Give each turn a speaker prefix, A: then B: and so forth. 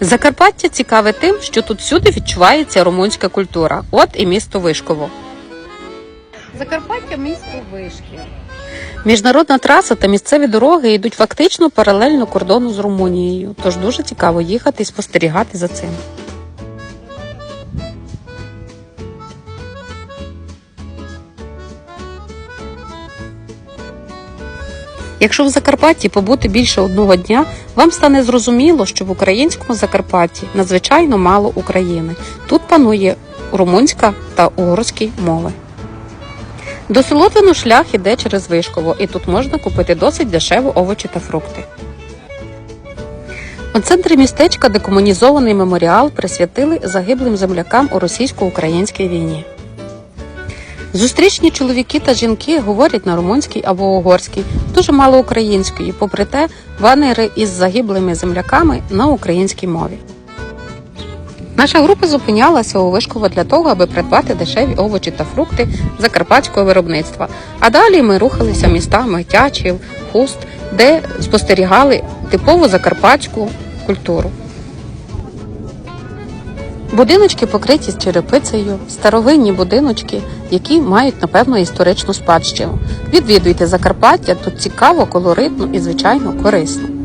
A: Закарпаття цікаве тим, що тут всюди відчувається румунська культура. От і місто Вишково. Закарпаття місто Вишків. Міжнародна траса та місцеві дороги йдуть фактично паралельно кордону з Румунією, тож дуже цікаво їхати і спостерігати за цим. Якщо в Закарпатті побути більше одного дня, вам стане зрозуміло, що в українському Закарпатті надзвичайно мало України. Тут панує румунська та угорські мови. До Солотвину шлях іде через Вишково, і тут можна купити досить дешево овочі та фрукти. У центрі містечка декомунізований меморіал присвятили загиблим землякам у російсько-українській війні. Зустрічні чоловіки та жінки говорять на румунській або угорській, дуже мало української, попри те, банери із загиблими земляками на українській мові. Наша група зупинялася у Вишково для того, аби придбати дешеві овочі та фрукти закарпатського виробництва. А далі ми рухалися містами Тячів, Хуст, де спостерігали типову закарпатську культуру. Будиночки покриті черепицею, старовинні будиночки, які мають, напевно, історичну спадщину. Відвідуйте Закарпаття, тут цікаво, колоритно і, звичайно, корисно.